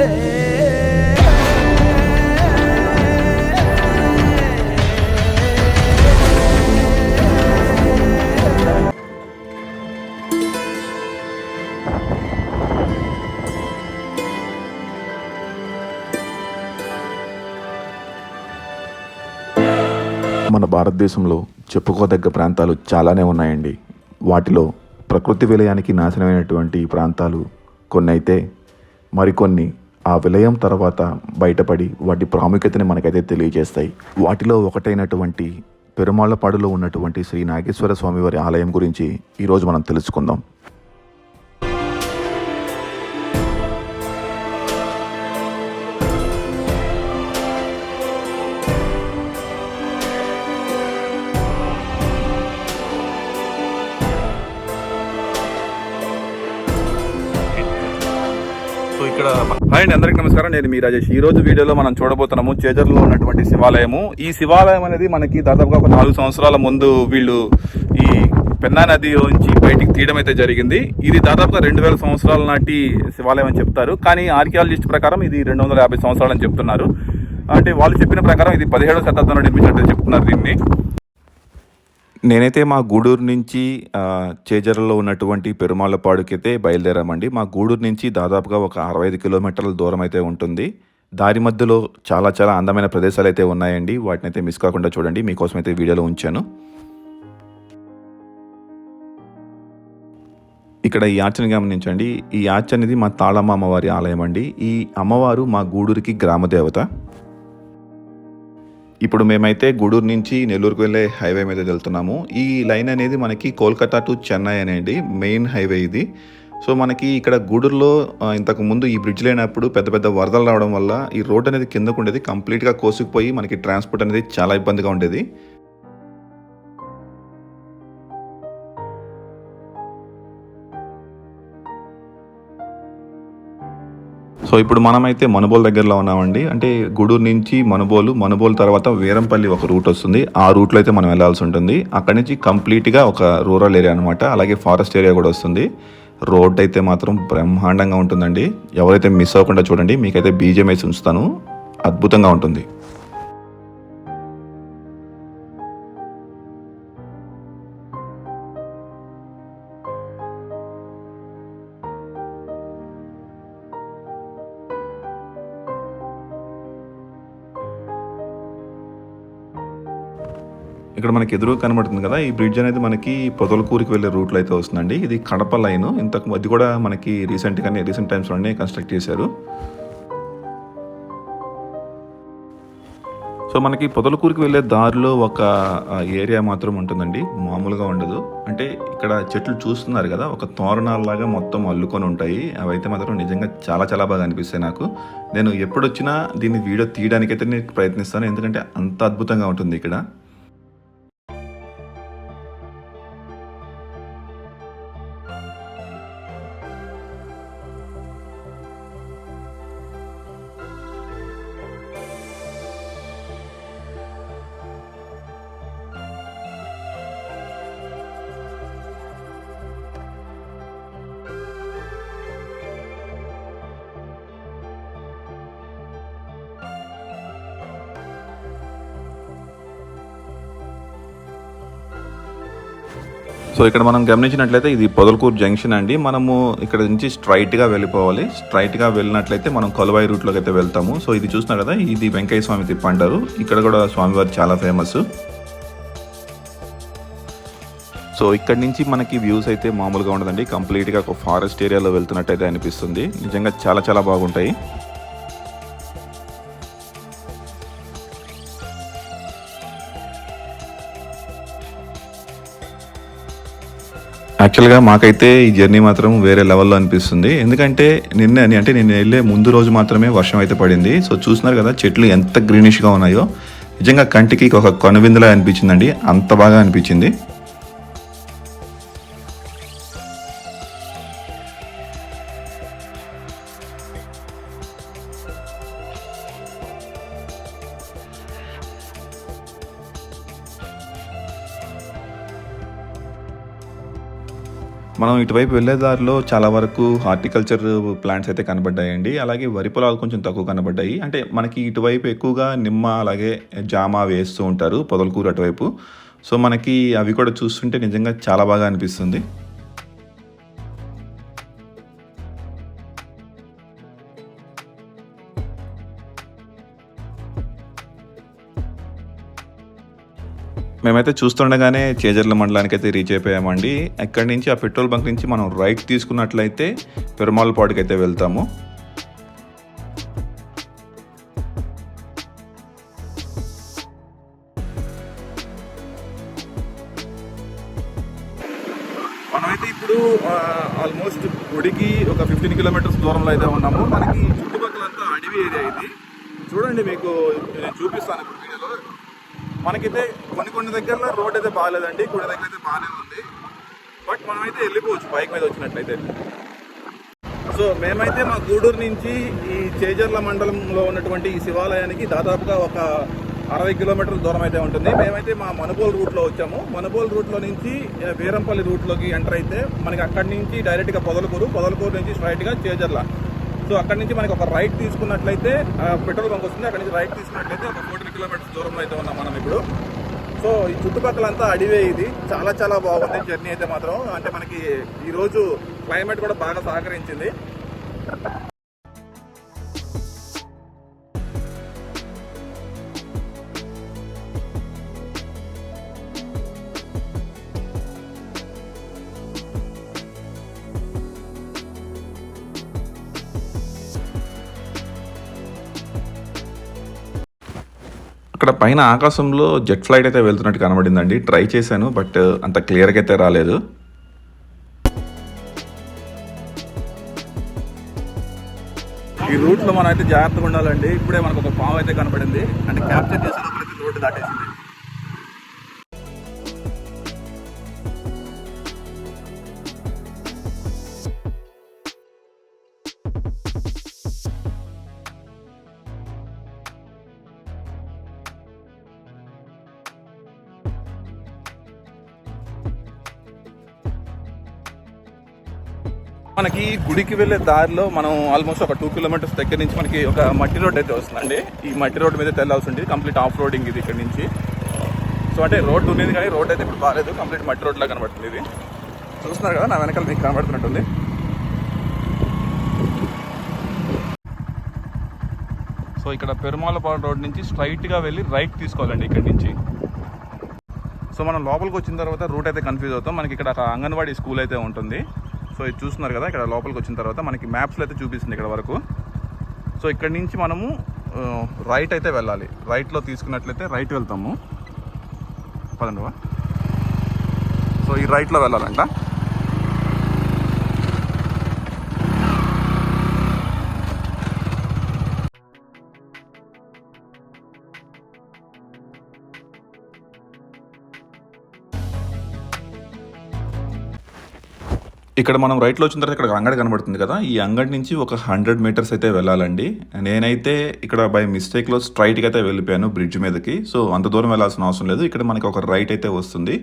మన భారతదేశంలో చెప్పుకోదగ్గ ప్రాంతాలు చాలానే ఉన్నాయండి. వాటిలో ప్రకృతి విలయానికి నాశనమైనటువంటి ప్రాంతాలు కొన్ని అయితే మరికొన్ని ఆ విలయం తర్వాత బయటపడి వాటి ప్రాముఖ్యతని మనకైతే తెలియజేస్తాయి. వాటిలో ఒకటైనటువంటి పెరుమాళ్ళపాడులో ఉన్నటువంటి శ్రీ నాగేశ్వర స్వామివారి ఆలయం గురించి ఈరోజు మనం తెలుసుకుందాం. హాయ్ అండి అందరికీ నమస్కారం. నేను మీ రాజేష్. ఈ రోజు వీడియోలో మనం చూడబోతున్నాము చేజర్లో ఉన్నటువంటి శివాలయము. ఈ శివాలయం అనేది మనకి దాదాపుగా ఒక నాలుగు సంవత్సరాల ముందు వీళ్ళు ఈ పెన్నా నది నుంచి బయటికి తీయడం అయితే జరిగింది. ఇది దాదాపుగా రెండు వేల సంవత్సరాల నాటి శివాలయం అని చెప్తారు. కానీ ఆర్కియాలజిస్ట్ ప్రకారం ఇది రెండు వందల యాభై సంవత్సరాలు అని చెప్తున్నారు. అంటే వాళ్ళు చెప్పిన ప్రకారం ఇది పదిహేడవ శతాబ్దంలో నిర్మించినట్టు చెప్తున్నారు దీన్ని. నేనైతే మా గూడూరు నుంచి ఆ, చేజర్లలో ఉన్నటువంటి పెరుమాళ్ళపాడుకి అయితే బయలుదేరామండి. మా గూడూరు నుంచి దాదాపుగా ఒక అరవై ఐదు కిలోమీటర్ల దూరం అయితే ఉంటుంది. దారి మధ్యలో చాలా చాలా అందమైన ప్రదేశాలు అయితే ఉన్నాయండి. వాటిని అయితే మిస్ కాకుండా చూడండి. మీకోసం అయితే వీడియోలో ఉంచాను. ఇక్కడ ఈ ఆర్చని గమనించండి. ఈ ఆర్చ్ అనేది మా తాళమ్మ అమ్మవారి ఆలయం అండి ఈ అమ్మవారు మా గూడూరికి గ్రామదేవత. ఇప్పుడు మేమైతే గూడూరు నుంచి నెల్లూరుకు వెళ్ళే హైవే మీద వెళ్తున్నాము. ఈ లైన్ అనేది మనకి కోల్కతా టు చెన్నై అనేది మెయిన్ హైవే ఇది. సో మనకి ఇక్కడ గూడూరులో ఇంతకు ముందు ఈ బ్రిడ్జ్ లేనప్పుడు పెద్ద పెద్ద వరదలు రావడం వల్ల ఈ రోడ్ అనేది కిందకు ఉండేది. కంప్లీట్గా కోసుకుపోయి మనకి ట్రాన్స్పోర్ట్ అనేది చాలా ఇబ్బందిగా ఉండేది. సో ఇప్పుడు మనమైతే మనుబోల్ దగ్గరలో ఉన్నామండి. అంటే గూడూరు నుంచి మనుబోలు మనుబోలు తర్వాత వీరంపల్లి ఒక రూట్ వస్తుంది. ఆ రూట్లో అయితే మనం వెళ్ళాల్సి ఉంటుంది. అక్కడి నుంచి కంప్లీట్గా ఒక రూరల్ ఏరియా అనమాట అలాగే ఫారెస్ట్ ఏరియా కూడా వస్తుంది. రోడ్ అయితే మాత్రం బ్రహ్మాండంగా ఉంటుందండి. ఎవరైతే మిస్ అవ్వకుండా చూడండి మీకైతే బీజం వేసి ఉంచుతాను. అద్భుతంగా ఉంటుంది. ఇక్కడ మనకి ఎదురు కనబడుతుంది కదా ఈ బ్రిడ్జ్ అనేది మనకి పొదలకూరికి వెళ్ళే రూట్లో అయితే వస్తుందండి. ఇది కడప లైన్ ఇంతకు అది కూడా మనకి రీసెంట్గానే రీసెంట్ టైమ్స్లోనే కన్స్ట్రక్ట్ చేశారు. సో మనకి పొదలకూరికి వెళ్ళే దారిలో ఒక ఏరియా మాత్రం ఉంటుందండి. మామూలుగా ఉండదు. అంటే ఇక్కడ చెట్లు చూస్తున్నారు కదా ఒక తోరణాలలాగా మొత్తం అల్లుకొని ఉంటాయి. అవైతే మాత్రం నిజంగా చాలా చాలా బాగా అనిపిస్తాయి నాకు. నేను ఎప్పుడు వచ్చినా దీన్ని వీడియో తీయడానికైతే నేను ప్రయత్నిస్తాను. ఎందుకంటే అంత అద్భుతంగా ఉంటుంది ఇక్కడ. సో ఇక్కడ మనం గమనించినట్లయితే ఇది పొదలకూరు జంక్షన్ అండి. మనము ఇక్కడ నుంచి స్ట్రైట్గా వెళ్ళిపోవాలి. స్ట్రైట్గా వెళ్ళినట్లయితే మనం కొలవాయి రూట్లోకి అయితే వెళ్తాము. సో ఇది చూస్తున్నారు కదా ఇది వెంకయ్య స్వామి తిప్పంటారు ఇక్కడ కూడా స్వామివారి చాలా ఫేమస్ సో ఇక్కడ నుంచి మనకి వ్యూస్ అయితే మామూలుగా ఉండదండి. కంప్లీట్గా ఒక ఫారెస్ట్ ఏరియాలో వెళ్తున్నట్టయితే అనిపిస్తుంది. నిజంగా చాలా చాలా బాగుంటాయి. యాక్చువల్గా మాకైతే ఈ జర్నీ మాత్రం వేరే లెవెల్లో అనిపిస్తుంది. ఎందుకంటే నిన్న అంటే నేను వెళ్ళే ముందు రోజు మాత్రమే వర్షం అయితే పడింది. సో చూస్తున్నారు కదా చెట్లు ఎంత గ్రీనిష్గా ఉన్నాయో. నిజంగా కంటికి ఒక కనువిందులా అనిపించిందండి. అంత బాగా అనిపించింది. మనం ఇటువైపు వెళ్ళే దారిలో చాలా వరకు హార్టికల్చర్ ప్లాంట్స్ అయితే కనబడ్డాయండి. అలాగే వరి పొలాలు కొంచెం తక్కువ కనబడ్డాయి. అంటే మనకి ఇటువైపు ఎక్కువగా నిమ్మ అలాగే జామ వేస్తూ ఉంటారు పొదలకూరు అటువైపు. సో మనకి అవి కూడా చూస్తుంటే నిజంగా చాలా బాగా అనిపిస్తుంది. మేమైతే చూస్తుండగానే చేజర్ల మండలానికి అయితే రీచ్ అయిపోయామండి. అక్కడి నుంచి? ఆ పెట్రోల్ బంక్ నుంచి మనం రైట్ తీసుకున్నట్లయితే పెరుమాలపాడుకి అయితే వెళ్తాము. మనమైతే ఇప్పుడు ఆల్మోస్ట్ గుడికి ఒక ఫిఫ్టీన్ కిలోమీటర్స్ దూరంలో అయితే ఉన్నాము. మనకి చుట్టుపక్కలంతా అడవి ఏరియా ఇది. చూడండి మీకు నేను చూపిస్తాను మనకైతే కొన్ని కొన్ని దగ్గరలో రోడ్ అయితే బాగాలేదండి కొన్ని దగ్గర అయితే బాగానే ఉంది. బట్ మనమైతే వెళ్ళిపోవచ్చు బైక్ మీద వచ్చినట్లయితే. సో మేమైతే మా గూడూరు నుంచి ఈ చేజర్ల మండలంలో ఉన్నటువంటి ఈ శివాలయానికి దాదాపుగా ఒక అరవై కిలోమీటర్ల దూరం అయితే ఉంటుంది. మేమైతే మా మనుబోల్ రూట్లో వచ్చాము. మనుబోల్ రూట్లో నుంచి వీరంపల్లి రూట్లోకి ఎంటర్ అయితే మనకి అక్కడి నుంచి డైరెక్ట్గా పొదలకూరు పొదలకూరు నుంచి స్ట్రైట్గా చేజర్ల. సో అక్కడ నుంచి మనకి ఒక రైట్ తీసుకున్నట్లయితే పెట్రోల్ బంక్ వస్తుంది. అక్కడ నుంచి రైట్ తీసుకున్నట్లయితే ఒక ఫోర్టీన్ కిలోమీటర్స్ దూరంలో అయితే ఉన్నాం మనం ఇప్పుడు. సో ఈ చుట్టుపక్కలంతా అడివే ఇది. చాలా చాలా బాగుంది జర్నీ అయితే మాత్రం. అంటే మనకి ఈరోజు క్లైమేట్ కూడా బాగా సహకరించింది. పైన ఆకాశంలో జెట్ ఫ్లైట్ అయితే వెళ్తున్నట్టు కనబడిందండి. ట్రై చేశాను బట్ అంత క్లియర్గా అయితే రాలేదు. ఈ రూట్లో మనం అయితే జాగ్రత్తగా ఉండాలండి. ఇప్పుడే మనకు ఒక పాము అయితే కనబడింది. అంటే క్యాప్చర్ చేసిన లోపలైతే రోడ్డు దాటేసింది. గుడికి వెళ్ళే దారిలో మనం ఆల్మోస్ట్ ఒక టూ కిలోమీటర్స్ దగ్గర నుంచి మనకి ఒక మట్టి రోడ్ అయితే వస్తుందండి. ఈ మట్టి రోడ్ మీద తెల్లాల్సి ఉంటుంది. కంప్లీట్ ఆఫ్ రోడింగ్ ఇది ఇక్కడ నుంచి. సో అంటే రోడ్ ఉండేది కానీ రోడ్ అయితే ఇప్పుడు బాగాలేదు కంప్లీట్ మట్టి రోడ్లా కనబడుతుంది ఇది. చూస్తున్నారు కదా నా వెనకాల మీకు కనబడుతున్నట్టుంది. సో ఇక్కడ పెరుమాలపాడు రోడ్ నుంచి స్ట్రైట్గా వెళ్ళి రైట్ తీసుకోవాలండి ఇక్కడ నుంచి. సో మనం లోపలికి వచ్చిన తర్వాత రూట్ అయితే కన్ఫ్యూజ్ అవుతాం. మనకి ఇక్కడ ఒక అంగన్వాడీ స్కూల్ అయితే ఉంటుంది. సో ఇది చూస్తున్నారు కదా ఇక్కడ లోపలికి వచ్చిన తర్వాత మనకి మ్యాప్స్లో అయితే చూపిస్తుంది ఇక్కడ వరకు. సో ఇక్కడ నుంచి మనము రైట్ అయితే వెళ్ళాలి. రైట్లో తీసుకున్నట్లయితే రైట్ వెళ్తాము. పదండి సో ఈ రైట్లో వెళ్ళాలంట. ఇక్కడ మనం రైట్లో వచ్చిన తర్వాత ఇక్కడ అంగడి కనబడుతుంది కదా. ఈ అంగడి నుంచి ఒక హండ్రెడ్ మీటర్స్ అయితే వెళ్ళాలండి. నేనైతే ఇక్కడ బై మిస్టేక్లో స్ట్రైట్గా అయితే వెళ్ళిపోయాను బ్రిడ్జ్ మీదకి. సో అంత దూరం వెళ్ళాల్సిన అవసరం లేదు. ఇక్కడ మనకి ఒక రైట్ అయితే వస్తుంది.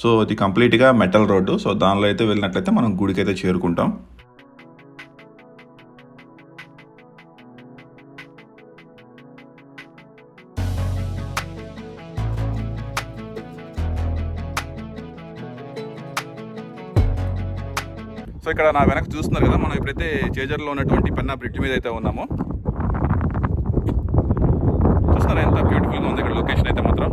సో ఇది కంప్లీట్గా మెటల్ రోడ్డు. సో దానిలో అయితే వెళ్ళినట్లయితే మనం గుడికి అయితే చేరుకుంటాం. ఇక్కడ నా వెనక చూస్తున్నారు కదా మనం ఇప్పుడైతే చేజర్లో ఉన్నటువంటి పెన్నా బ్రిడ్జ్ మీద అయితే ఉన్నాము. చూస్తున్నారా ఎంత బ్యూటిఫుల్గా ఉంది ఇక్కడ లొకేషన్ అయితే మాత్రం?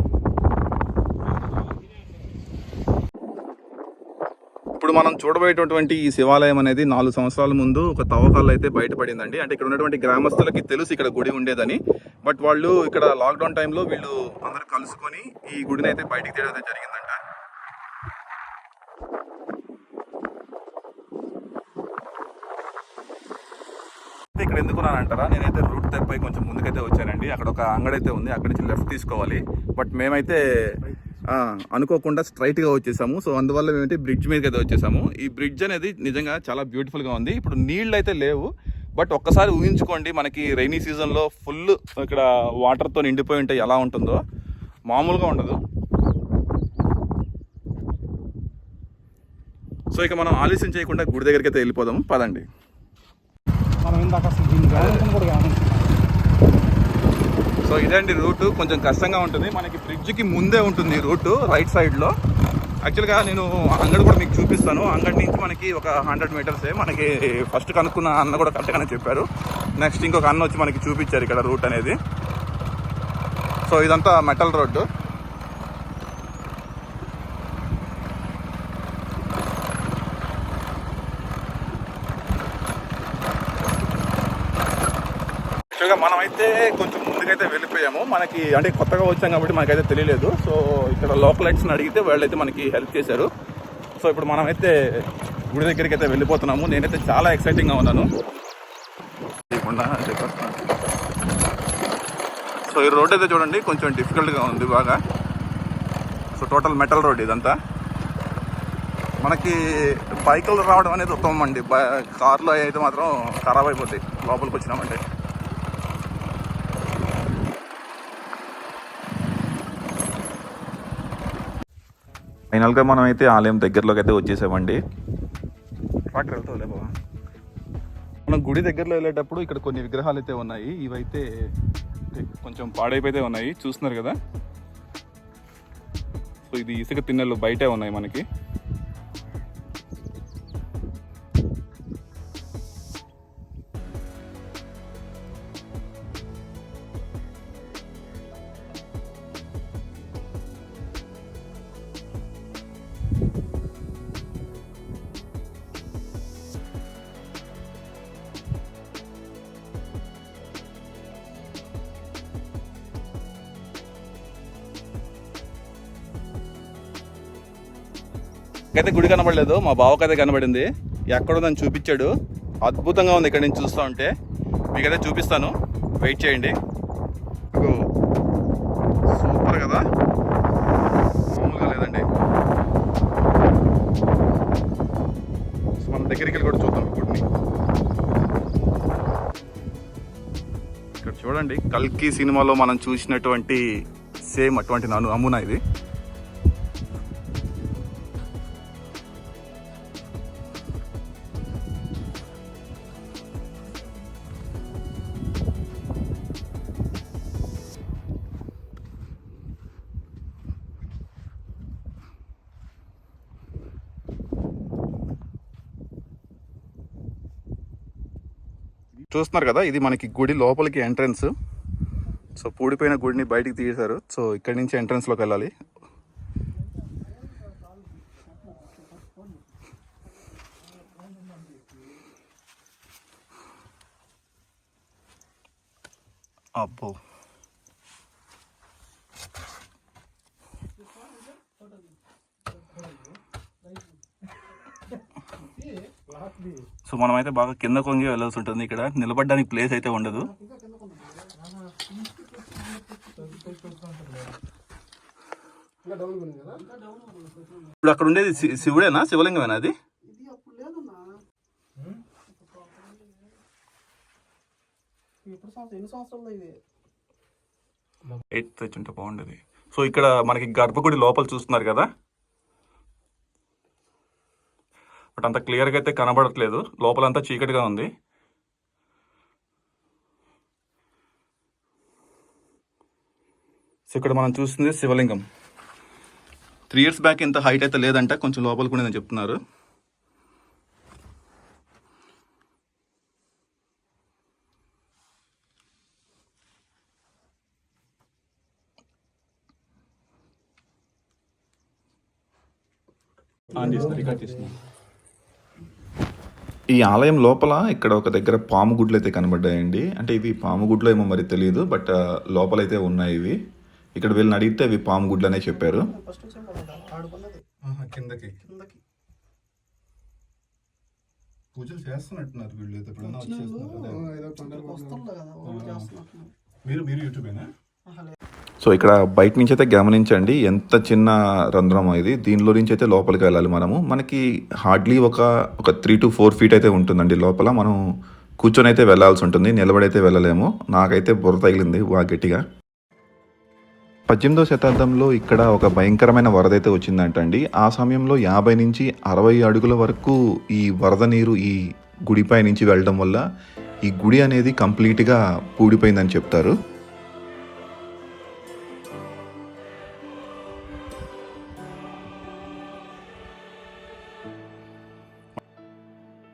ఇప్పుడు మనం చూడబోయేటటువంటి ఈ శివాలయం అనేది నాలుగు సంవత్సరాల ముందు ఒక తవ్వకాలు అయితే బయటపడిందండి. అంటే ఇక్కడ ఉన్నటువంటి గ్రామస్తులకి తెలుసు ఇక్కడ గుడి ఉండేదని. బట్ వాళ్ళు ఇక్కడ లాక్డౌన్ టైంలో వీళ్ళు అందరూ కలుసుకొని ఈ గుడిని అయితే బయటికి తీయడం జరిగిందండి. ఇక్కడ ఎందుకున్నాను అంటారా? నేనైతే రూట్ తప్పిపోయి కొంచెం ముందుకైతే వచ్చానండి. అక్కడ ఒక అంగడి అయితే ఉంది. అక్కడి నుంచి లెఫ్ట్ తీసుకోవాలి. బట్ మేమైతే అనుకోకుండా స్ట్రైట్గా వచ్చేసాము. సో అందువల్ల మేమైతే బ్రిడ్జ్ మీదకి అయితే వచ్చేసాము. ఈ బ్రిడ్జ్ అనేది నిజంగా చాలా బ్యూటిఫుల్గా ఉంది. ఇప్పుడు నీళ్ళు అయితే లేవు. బట్ ఒక్కసారి ఊహించుకోండి మనకి రైనీ సీజన్లో ఫుల్ ఇక్కడ వాటర్తో నిండిపోయి ఉంటే ఎలా ఉంటుందో. మామూలుగా ఉండదు. సో ఇక మనం ఆలస్యం చేయకుండా గుడి దగ్గరికి అయితే వెళ్ళిపోదాము. పదండి. మనం ఇందాక అసలు దీన్ని గమనించడం కూడా గమనించాం సో ఇదండి రూటు. కొంచెం కష్టంగా ఉంటుంది. మనకి బ్రిడ్జ్కి ముందే ఉంటుంది రూటు రైట్ సైడ్లో. యాక్చువల్గా నేను అంగడి కూడా మీకు చూపిస్తాను. అంగడి నుంచి మనకి ఒక హండ్రెడ్ మీటర్సే మనకి ఫస్ట్ కనుక్కున్న అన్న కూడా కరెక్ట్గానే చెప్పారు. నెక్స్ట్ ఇంకొక అన్న వచ్చి మనకి చూపించారు ఇక్కడ రూట్ అనేది. సో ఇదంతా మెటల్ రోడ్డు. మనమైతే కొంచెం ముందుకైతే వెళ్ళిపోయాము. మనకి అంటే కొత్తగా వచ్చాం కాబట్టి మనకైతే తెలియలేదు. సో ఇక్కడ లోకలైట్స్ని అడిగితే వాళ్ళైతే మనకి హెల్ప్ చేశారు. సో ఇప్పుడు మనమైతే గుడి దగ్గరికి అయితే వెళ్ళిపోతున్నాము. నేనైతే చాలా ఎక్సైటింగ్గా ఉన్నాను. సో ఈ రోడ్ అయితే చూడండి కొంచెం డిఫికల్ట్గా ఉంది బాగా. సో టోటల్ మెటల్ రోడ్ ఇదంతా. మనకి బైకులు రావడం అనేది ఉత్తమం అండి. బై కార్లో అయితే మాత్రం ఖరాబ్ అయిపోతాయి. లోపలికి వచ్చినామంటే. ఫైనల్గా మనం అయితే ఆలయం దగ్గరలోకి అయితే వచ్చేసామండి. ట్రాక్టర్ వెళ్తావులే బాబా మనం గుడి దగ్గరలో వెళ్ళేటప్పుడు ఇక్కడ కొన్ని విగ్రహాలు అయితే ఉన్నాయి. ఇవైతే కొంచెం పాడైపోతే ఉన్నాయి. చూస్తున్నారు కదా? సో ఇది ఇసుక తిన్నెలు బయటే ఉన్నాయి మనకి. అయితే గుడి కనబడలేదు మా బావకైతే కనబడింది. ఎక్కడుందని చూపించాడు. అద్భుతంగా ఉంది ఇక్కడ నుంచి చూస్తూ ఉంటే. మీకైతే చూపిస్తాను. వెయిట్ చేయండి. సూపర్ కదా? మామూలుగా లేదండి. మన దగ్గరికి వెళ్ళి కూడా చూద్దాం గుడిని. ఇక్కడ చూడండి కల్కి సినిమాలో మనం చూసినటువంటి సేమ్ అటువంటి నన్ను నమూనా ఇది. చూస్తున్నారు కదా ఇది మనకి గుడి లోపలికి ఎంట్రన్స్. సో పూడిపోయిన గుడిని బయటికి తీశారు. సో ఇక్కడి నుంచి ఎంట్రన్స్లోకి వెళ్ళాలి. అబ్బో. సో మనమైతే బాగా కింద కొంగి వెళ్ళాల్సి ఉంటుంది ఇక్కడ. నిలబడడానికి ప్లేస్ అయితే ఉండదు. ఇప్పుడు అక్కడ ఉండేది శి- శివుడేనా? శివలింగమేనా అది? ఎప్పుడు ఎయిత్ తెచ్చుంటే బాగుండేది. సో ఇక్కడ మనకి గర్భగుడి లోపల చూస్తున్నారు కదా? బట్ అంత క్లియర్గా అయితే కనబడట్లేదు. లోపలంతా చీకటిగా ఉంది. సో ఇక్కడ మనం చూస్తుంది శివలింగం. త్రీ ఇయర్స్ బ్యాక్ ఇంత హైట్ అయితే లేదంట కొంచెం లోపలికి ఉండేదని చెప్తున్నారు. ఆన్ చేసిన రికార్డ్ చేసిన ఈ ఆలయం లోపల ఇక్కడ ఒక దగ్గర పాము గుడ్లు అయితే కనబడ్డాయండి. అంటే ఇవి పాము గుడ్లు ఏమో మరి తెలియదు బట్ లోపలైతే ఉన్నాయి ఇవి. ఇక్కడ వీళ్ళని అడిగితే ఇవి పాము గుడ్లు అనే చెప్పారు కిందకి. పూజలు చేస్తున్నట్టున్నారు వీళ్ళు ఎప్పుడైనా మీరు మీరు యూట్యూబేనా. సో ఇక్కడ బయట నుంచి అయితే గమనించండి ఎంత చిన్న రంధ్రం ఇది. దీనిలో నుంచి అయితే లోపలికి వెళ్ళాలి మనము. మనకి హార్డ్లీ ఒక ఒక త్రీ టు ఫోర్ ఫీట్ అయితే ఉంటుందండి లోపల. మనం కూర్చొని అయితే వెళ్ళాల్సి ఉంటుంది నిలబడైతే వెళ్ళలేము. నాకైతే బుర్ర తగిలింది బాగా గట్టిగా. పద్దెనిమిదవ శతాబ్దంలో ఇక్కడ ఒక భయంకరమైన వరద అయితే వచ్చిందంటండి. ఆ సమయంలో యాభై నుంచి అరవై అడుగుల వరకు ఈ వరద నీరు ఈ గుడిపై నుంచి వెళ్ళడం వల్ల ఈ గుడి అనేది కంప్లీట్గా పూడిపోయిందని చెప్తారు.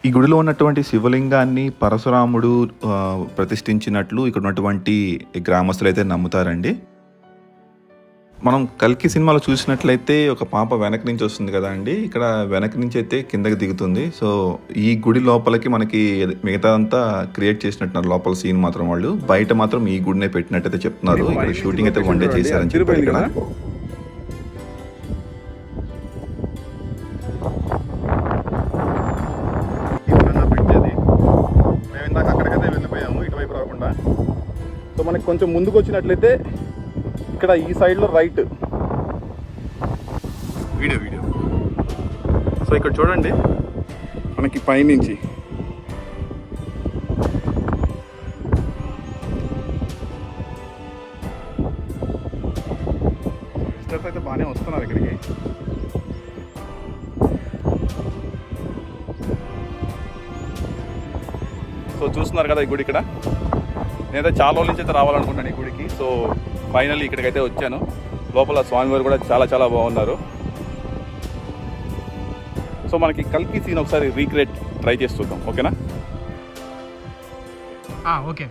ఈ గుడిలో ఉన్నటువంటి శివలింగాన్ని పరశురాముడు ప్రతిష్ఠించినట్లు ఇక్కడ ఉన్నటువంటి గ్రామస్తులు అయితే నమ్ముతారండి. మనం కల్కి సినిమాలో చూసినట్లయితే ఒక పాప వెనక నుంచి వస్తుంది కదా అండి. ఇక్కడ వెనక నుంచి అయితే కిందకి దిగుతుంది. సో ఈ గుడి లోపలికి మనకి మిగతా అంతా క్రియేట్ చేసినట్టున్నారు లోపల సీన్ మాత్రం వాళ్ళు. బయట మాత్రం ఈ గుడినే పెట్టినట్టయితే చెప్తున్నారు. ఇక్కడ షూటింగ్ అయితే వన్ డే చేశారని చెప్పారు ఇక్కడ. కొంచెం ముందుకు వచ్చినట్లయితే ఇక్కడ ఈ సైడ్లో రైట్. Video video. సో ఇక్కడ చూడండి మనకి పైనుంచి. విజిటర్స్ అయితే బాగానే వస్తున్నారు ఇక్కడికి. సో చూస్తున్నారు కదా ఈ గుడి ఇక్కడ? నేనైతే చాలా రోజుల నుంచి అయితే రావాలనుకుంటున్నాను ఈ గుడికి. సో ఫైనల్లీ ఇక్కడికైతే వచ్చాను. లోపల స్వామివారు కూడా చాలా చాలా బాగున్నారు. సో మనకి కల్కి సీన్ ఒకసారి రీక్రియేట్ ట్రై చేస్తుంటాం ఓకేనా? ఓకే.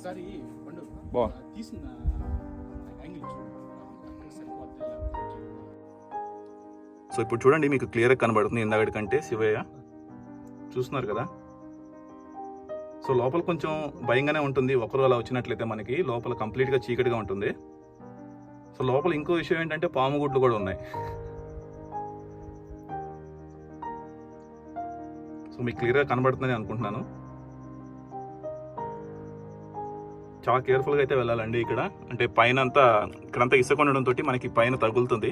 ఒకసారి పండు. బా. తీసిన సో ఇప్పుడు చూడండి మీకు క్లియర్గా కనబడుతుంది ఇందాకటి కంటే శివయ్య. చూస్తున్నారు కదా? సో లోపల కొంచెం భయంగానే ఉంటుంది. ఒకరు అలా వచ్చినట్లయితే మనకి లోపల కంప్లీట్గా చీకటిగా ఉంటుంది. సో లోపల ఇంకో విషయం ఏంటంటే పాము గుడ్లు కూడా ఉన్నాయి. సో మీకు క్లియర్గా కనబడుతుందని అనుకుంటున్నాను. చాలా కేర్ఫుల్గా అయితే వెళ్ళాలండి ఇక్కడ. అంటే పైన అంతా ఇక్కడంతా ఇసుక ఉండడంతో మనకి పైన తగులుతుంది.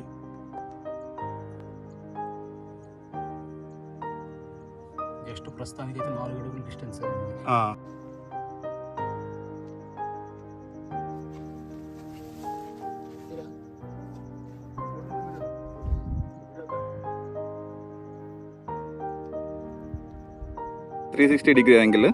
జస్ట్ ప్రస్తుతానికి అయితే నాలుగు అడుగులు డిస్టెన్స్ ఆ. Three sixty degree angle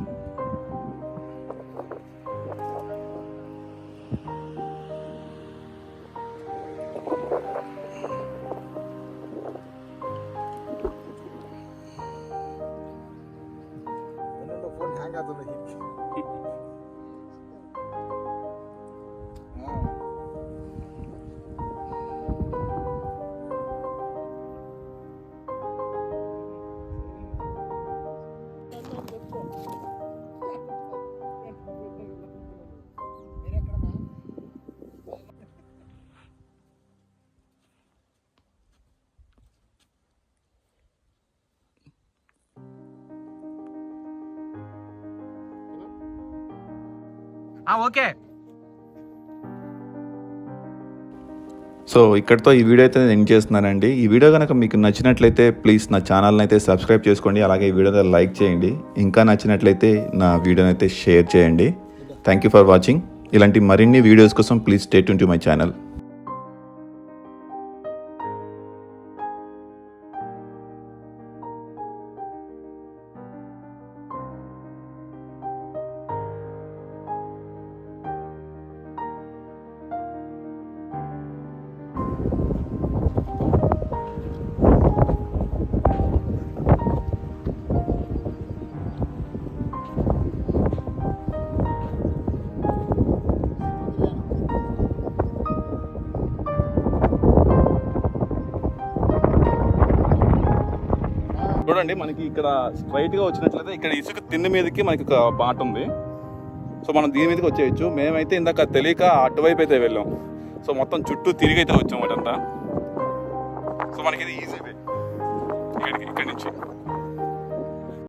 Okay. So ఇక్కడితో ఈ వీడియో అయితే నేను ఎండ్ చేస్తున్నానండి. ఈ వీడియో కనుక మీకు నచ్చినట్లయితే ప్లీజ్ నా ఛానల్ని అయితే సబ్స్క్రైబ్ చేసుకోండి. అలాగే ఈ వీడియోని లైక్ చేయండి. ఇంకా నచ్చినట్లయితే నా వీడియోని అయితే షేర్ చేయండి. థ్యాంక్ యూ ఫర్ వాచింగ్ ఇలాంటి మరిన్ని వీడియోస్ కోసం please state to my channel చూడండి మనకి ఇక్కడ స్ట్రైట్గా వచ్చినట్లయితే ఇక్కడ ఇసుక తిన్న మీదకి మనకి ఒక బాట ఉంది. సో మనం దీని మీదకి వచ్చేయచ్చు. మేమైతే ఇందాక తెలియక అటువైపు అయితే వెళ్ళాం. సో మొత్తం చుట్టూ తిరిగి అయితే వచ్చాం అటంతా సో మనకి ఇది ఈజీ ఇక్కడికి ఇక్కడి నుంచి.